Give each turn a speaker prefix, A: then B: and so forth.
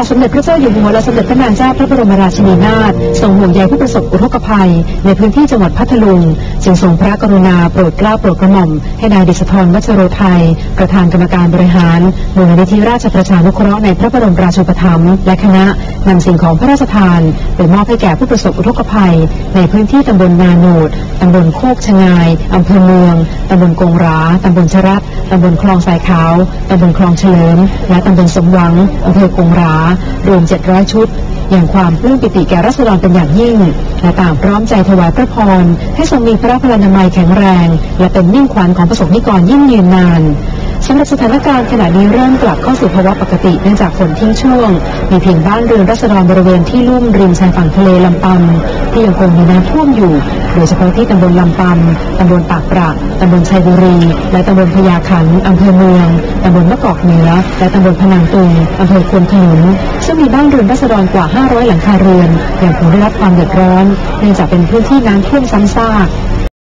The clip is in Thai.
A: าทสมเด็จพระเจ้าอยู่หัวและสมเด็จพระนางเจ้าพระบรมราชินีนาถทรงห่วงใยผู้ประสบอุทกภัย ในพื้นที่จังหวัดพัทลุง จึงทรงพระกรุณาโปรดเกล้าโปรดกระหม่อม ให้นายดิษฐรวัชโรไทย ประธานกรรมการบริหารมูลนิธิราชประชานุเคราะห์ในพระบรมราชูปถัมภ์และคณะนำสิ่งของพระราชทานไปมอบให้แก่ผู้ประสบอุทกภัย ในพื้นที่ตำบลนาโนดตำบลโคกชะงายอำเภอเมืองตำบลกงราตำบลชรัตตำบลคลองสายขาวตำบลคลองเฉลิม และตำบลสมหวังอำเภอกงรารวม 700 ชุด อย่างความปลื้มปิติแก่รัษฎรเป็นอย่างยิ่ง และต่างพร้อมใจถวายพระพร ให้ทรงมีพระพลานามัยแข็งแรง และเป็นมิ่งขวัญของประสบนิกรยิ่งยืนนาน สำหรับสถานการณ์ขณะนี้เริ่มกลับเข้าสู่ภาวะปกติเนื่องจากฝนทิ้งช่วง มีเพียงบ้านเรือนรัษฎรบริเวณที่ลุ่มริมชายฝั่งทะเลลำปำที่ยังคงมีน้ำท่วมอยู่ โดยเฉพาะที่ตำบลลำปำตำบลปากปราตำบลชัยบุรี และตำบลพญาขันอำเภอเมืองตำบลมะกอกเหนือ และตำบลพนังตุงอำเภอควนขนุนซึ่งมีบ้านเรือนรัษฎรกว่า 500 หลังคาเรือนยังคงได้รับความเดือดร้อนเนื่องจากเป็นพื้นที่น้ำท่วมซ้ำซาก